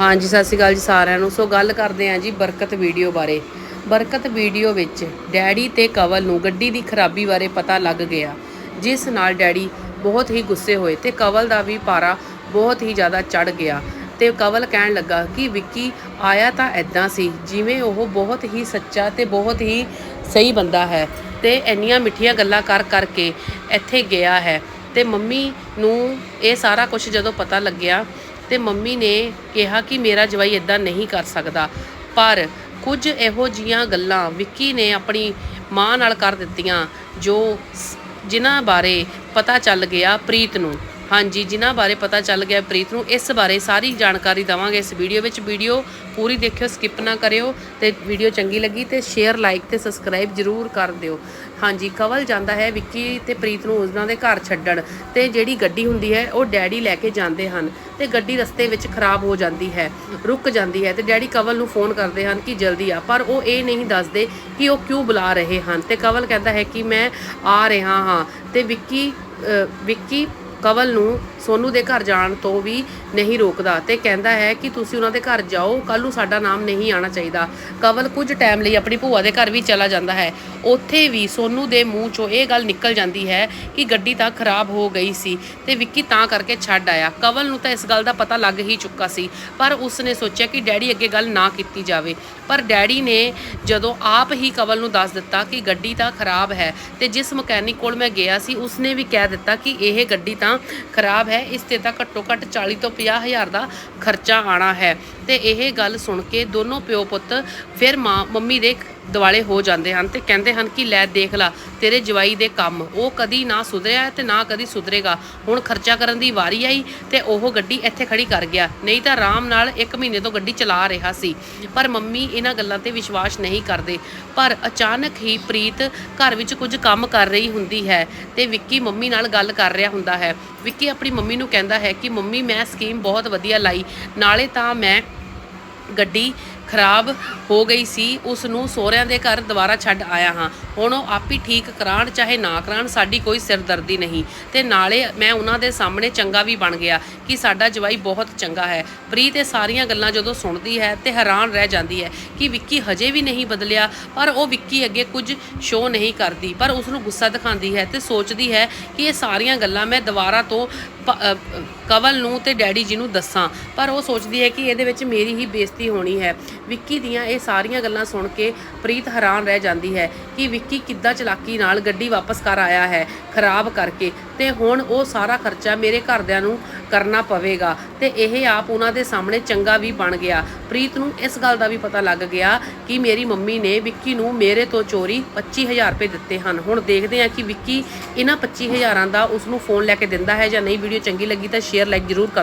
ਹਾਂਜੀ, ਸਤਿ ਸ਼੍ਰੀ ਅਕਾਲ ਜੀ ਸਾਰਿਆਂ ਨੂੰ। ਸੋ ਗੱਲ ਕਰਦੇ ਹਾਂ ਜੀ ਬਰਕਤ ਵੀਡੀਓ ਬਾਰੇ। ਬਰਕਤ ਵੀਡੀਓ ਵਿੱਚ ਡੈਡੀ ਤੇ ਕਵਲ ਨੂੰ ਗੱਡੀ ਦੀ ਖਰਾਬੀ ਬਾਰੇ ਪਤਾ ਲੱਗ ਗਿਆ, ਜਿਸ ਨਾਲ ਡੈਡੀ ਬਹੁਤ ਹੀ ਗੁੱਸੇ ਹੋਏ ਤੇ ਕਵਲ ਦਾ ਵੀ ਪਾਰਾ ਬਹੁਤ ਹੀ ਜ਼ਿਆਦਾ ਚੜ ਗਿਆ ਤੇ ਕਵਲ ਕਹਿਣ ਲੱਗਾ ਕਿ, ਵਿੱਕੀ, ਆਇਆ ਤਾਂ ਐਦਾਂ ਸੀ, ਜਿਵੇਂ ਉਹ ਬਹੁਤ ਹੀ ਸੱਚਾ ਤੇ ਬਹੁਤ ਹੀ ਸਹੀ ਬੰਦਾ ਹੈ ਤੇ ਇੰਨੀਆਂ ਮਿੱਠੀਆਂ ਗੱਲਾਂ ਕਰ ਕਰਕੇ ਇੱਥੇ ਗਿਆ ਹੈ। ਤੇ ਮੰਮੀ ਨੂੰ ਇਹ ਸਾਰਾ ਕੁਝ ਜਦੋਂ ਪਤਾ ਲੱਗਿਆ ਤੇ ਮੰਮੀ ਨੇ ਕਿਹਾ ਕਿ ਮੇਰਾ ਜਵਾਈ ਇਦਾਂ ਨਹੀਂ ਕਰ ਸਕਦਾ। ਪਰ ਕੁਝ ਇਹੋ ਜੀਆਂ ਗੱਲਾਂ ਵਿੱਕੀ ਨੇ ਆਪਣੀ ਮਾਂ ਨਾਲ ਕਰ ਦਿੱਤੀਆਂ ਜੋ ਜਿਨ੍ਹਾਂ ਬਾਰੇ ਪਤਾ ਚੱਲ ਗਿਆ ਪ੍ਰੀਤ ਨੂੰ। ਹਾਂਜੀ, ਜਿਨ੍ਹਾਂ ਬਾਰੇ ਪਤਾ ਚੱਲ ਗਿਆ ਪ੍ਰੀਤ ਨੂੰ, ਇਸ ਬਾਰੇ ਸਾਰੀ ਜਾਣਕਾਰੀ ਦਵਾਂਗੇ ਇਸ ਵੀਡੀਓ ਵਿੱਚ। ਵੀਡੀਓ ਪੂਰੀ ਦੇਖਿਓ ਸਕਿਪ ਨਾ ਕਰਿਓ ਤੇ ਵੀਡੀਓ ਚੰਗੀ ਲੱਗੀ ਤੇ ਸ਼ੇਅਰ ਲਾਈਕ ਤੇ ਸਬਸਕ੍ਰਾਈਬ ਜਰੂਰ ਕਰ ਦਿਓ। ਹਾਂਜੀ, ਕਵਲ ਜਾਂਦਾ ਹੈ ਵਿੱਕੀ ਤੇ ਪ੍ਰੀਤ ਨੂੰ ਉਹਨਾਂ ਦੇ ਘਰ ਛੱਡਣ ਤੇ ਜਿਹੜੀ ਗੱਡੀ ਹੁੰਦੀ ਹੈ, ਉਹ ਡੈਡੀ ਲੈ ਕੇ ਜਾਂਦੇ ਹਨ ਤੇ ਗੱਡੀ ਰਸਤੇ ਵਿੱਚ ਖਰਾਬ ਹੋ ਜਾਂਦੀ ਹੈ, ਰੁਕ ਜਾਂਦੀ ਹੈ ਤੇ ਡੈਡੀ ਕਵਲ ਨੂੰ ਫੋਨ ਕਰਦੇ ਹਨ ਕਿ ਜਲਦੀ ਆ, ਪਰ ਉਹ ਇਹ ਨਹੀਂ ਦੱਸਦੇ ਕਿ ਉਹ ਕਿਉਂ ਬੁਲਾ ਰਹੇ ਹਨ ਤੇ ਕਵਲ ਕਹਿੰਦਾ ਹੈ ਕਿ ਮੈਂ ਆ ਰਿਹਾ ਹਾਂ ਤੇ ਵਿੱਕੀ ਵਿੱਕੀ ਕਵਲ ਨੂੰ ਸੋਨੂ ਦੇ ਘਰ ਜਾਣ ਤੋਂ ਵੀ ਨਹੀਂ ਰੋਕਦਾ ਤੇ ਕਹਿੰਦਾ ਹੈ ਕਿ ਤੁਸੀਂ ਉਹਨਾਂ ਦੇ ਘਰ ਜਾਓ ਕੱਲ ਨੂੰ ਸਾਡਾ ਨਾਮ ਨਹੀਂ ਆਣਾ ਚਾਹੀਦਾ। ਕਵਲ ਕੁਝ ਟਾਈਮ ਲਈ ਆਪਣੀ ਭੂਆ ਦੇ ਘਰ ਵੀ ਚਲਾ ਜਾਂਦਾ ਹੈ। ਉੱਥੇ ਵੀ ਸੋਨੂ ਦੇ ਮੂੰਹ ਚੋਂ ਇਹ ਗੱਲ ਨਿਕਲ ਜਾਂਦੀ ਹੈ ਕਿ ਗੱਡੀ ਤਾਂ ਖਰਾਬ ਹੋ ਗਈ ਸੀ ਤੇ ਵਿੱਕੀ ਤਾਂ ਕਰਕੇ ਛੱਡ ਆਇਆ। ਕਵਲ ਨੂੰ ਤਾਂ ਇਸ ਗੱਲ ਦਾ ਪਤਾ ਲੱਗ ਹੀ ਚੁੱਕਾ ਸੀ, ਪਰ ਉਸ ਨੇ ਸੋਚਿਆ ਕਿ ਡੈਡੀ ਅੱਗੇ ਗੱਲ ਨਾ ਕੀਤੀ ਜਾਵੇ। ਪਰ ਡੈਡੀ ਨੇ ਜਦੋਂ ਆਪ ਹੀ ਕਵਲ ਨੂੰ ਦੱਸ ਦਿੱਤਾ ਕਿ ਗੱਡੀ ਤਾਂ ਖਰਾਬ ਹੈ ਤੇ ਜਿਸ ਮਕੈਨਿਕ ਕੋਲ ਮੈਂ ਗਿਆ ਸੀ, ਉਸਨੇ ਵੀ ਕਹਿ ਦਿੱਤਾ ਕਿ ਇਹ ਗੱਡੀ ਤਾਂ ਖਰਾਬ ਹੈ। ਇਸ ਤੇ ਤਾਂ ਘੱਟੋ ਘੱਟ 40 ਤੋਂ 50 ਹਜ਼ਾਰ ਦਾ ਖਰਚਾ ਆਣਾ ਹੈ। ਤੇ ਇਹ ਗੱਲ ਸੁਣ ਕੇ ਦੋਨੋਂ ਪਿਓ ਪੁੱਤ ਫਿਰ ਮਾਂ, ਮੰਮੀ ਦੇ ਦਿਵਾਲੇ ਹੋ ਜਾਂਦੇ ਹਨ ਤੇ ਕਹਿੰਦੇ ਹਨ ਕਿ ਲੈ ਦੇਖ ਲਾ, ਤੇਰੇ ਜਵਾਈ ਦੇ ਕੰਮ। ਉਹ ਕਦੀ ਨਾ ਸੁਧਰਿਆ ਤੇ ਨਾ ਕਦੀ ਸੁਧਰੇਗਾ। ਹੁਣ ਖਰਚਾ ਕਰਨ ਦੀ ਵਾਰੀ ਆਈ ਤੇ ਉਹ ਗੱਡੀ ਇੱਥੇ ਖੜੀ ਕਰ ਗਿਆ। ਨਹੀਂ ਤਾਂ ਆਰਾਮ ਨਾਲ 1 ਮਹੀਨੇ ਤੋਂ ਗੱਡੀ ਚਲਾ ਰਿਹਾ ਸੀ। ਪਰ ਮੰਮੀ ਇਹਨਾਂ ਗੱਲਾਂ ਤੇ ਵਿਸ਼ਵਾਸ ਨਹੀਂ ਕਰਦੇ। ਪਰ ਅਚਾਨਕ ਹੀ ਪ੍ਰੀਤ ਘਰ ਵਿੱਚ ਕੁਝ ਕੰਮ ਕਰ ਰਹੀ ਹੁੰਦੀ ਹੈ ਤੇ ਵਿੱਕੀ ਮੰਮੀ ਨਾਲ ਗੱਲ ਕਰ ਰਿਹਾ ਹੁੰਦਾ ਹੈ। ਵਿੱਕੀ ਆਪਣੀ ਮੰਮੀ ਨੂੰ ਕਹਿੰਦਾ ਹੈ ਕਿ ਮੰਮੀ, ਮੈਂ ਸਕੀਮ ਬਹੁਤ ਵਧੀਆ ਲਾਈ। ਨਾਲੇ ਤਾਂ ਮੈਂ ਗੱਡੀ ਖਰਾਬ ਹੋ ਗਈ ਸੀ ਉਸ ਨੂੰ ਸਹੁਰਿਆਂ ਦੇ ਘਰ ਦੁਬਾਰਾ ਛੱਡ ਆਇਆ ਹਾਂ। ਹੁਣ ਉਹ ਆਪ ਹੀ ਠੀਕ ਕਰਾਉਣ, ਚਾਹੇ ਨਾ ਕਰਾਉਣ, ਸਾਡੀ ਕੋਈ ਸਿਰਦਰਦੀ ਨਹੀਂ। ਤੇ ਨਾਲੇ ਮੈਂ ਉਹਨਾਂ ਦੇ ਸਾਹਮਣੇ ਚੰਗਾ ਵੀ ਬਣ ਗਿਆ ਕਿ ਸਾਡਾ ਜਵਾਈ ਬਹੁਤ ਚੰਗਾ ਹੈ। ਪ੍ਰੀਤ ਇਹ ਸਾਰੀਆਂ ਗੱਲਾਂ ਜਦੋਂ ਸੁਣਦੀ ਹੈ ਤੇ ਹੈਰਾਨ ਰਹਿ ਜਾਂਦੀ ਹੈ ਕਿ ਵਿੱਕੀ ਹਜੇ ਵੀ ਨਹੀਂ ਬਦਲਿਆ, ਪਰ ਉਹ ਵਿੱਕੀ ਅੱਗੇ ਕੁਝ ਸ਼ੋਅ ਨਹੀਂ ਕਰਦੀ, ਪਰ ਉਸ ਨੂੰ ਗੁੱਸਾ ਦਿਖਾਉਂਦੀ ਹੈ ਤੇ ਸੋਚਦੀ ਹੈ ਕਿ ਇਹ ਸਾਰੀਆਂ ਗੱਲਾਂ ਮੈਂ ਦੁਬਾਰਾ ਤੋਂ ਕਵਲ ਨੂੰ ਤੇ ਡੈਡੀ ਜੀ ਨੂੰ ਦੱਸਾਂ। ਪਰ ਉਹ ਸੋਚਦੀ ਹੈ ਕਿ ਇਹਦੇ ਵਿੱਚ ਮੇਰੀ ਹੀ ਬੇਇੱਜ਼ਤੀ ਹੋਣੀ ਹੈ। ਵਿੱਕੀ ਦੀਆਂ ਇਹ ਸਾਰੀਆਂ ਗੱਲਾਂ ਸੁਣ ਕੇ ਪ੍ਰੀਤ ਹੈਰਾਨ ਰਹਿ ਜਾਂਦੀ ਹੈ ਕਿ ਵਿੱਕੀ ਕਿੱਦਾਂ ਚਲਾਕੀ ਨਾਲ ਗੱਡੀ ਵਾਪਸ ਕਰ ਆਇਆ ਹੈ ਖਰਾਬ ਕਰਕੇ ਤੇ ਹੁਣ ਉਹ ਸਾਰਾ ਖਰਚਾ ਮੇਰੇ ਘਰਦਿਆਂ ਨੂੰ ਕਰਨਾ ਪਵੇਗਾ ਤੇ ਇਹ ਆਪ ਉਹਨਾਂ ਦੇ ਸਾਹਮਣੇ ਚੰਗਾ ਵੀ ਬਣ ਗਿਆ। ਪ੍ਰੀਤ ਨੂੰ ਇਸ ਗੱਲ ਦਾ ਵੀ ਪਤਾ ਲੱਗ ਗਿਆ ਕਿ ਮੇਰੀ ਮੰਮੀ ਨੇ ਵਿੱਕੀ ਨੂੰ ਮੇਰੇ ਤੋਂ ਚੋਰੀ 25000 ਰੁਪਏ ਦਿੱਤੇ ਹਨ। ਹੁਣ ਦੇਖਦੇ ਹਾਂ ਕਿ ਵਿੱਕੀ ਇਹਨਾਂ 25000 ਦਾ ਉਸ ਨੂੰ ਫੋਨ ਲੈ ਕੇ ਦਿੰਦਾ ਹੈ ਜਾਂ ਨਹੀਂ। ਵੀਡੀਓ ਚੰਗੀ ਲੱਗੀ ਤਾਂ ਸ਼ੇਅਰ ਲਾਈਕ ਜ਼ਰੂਰ ਕਰ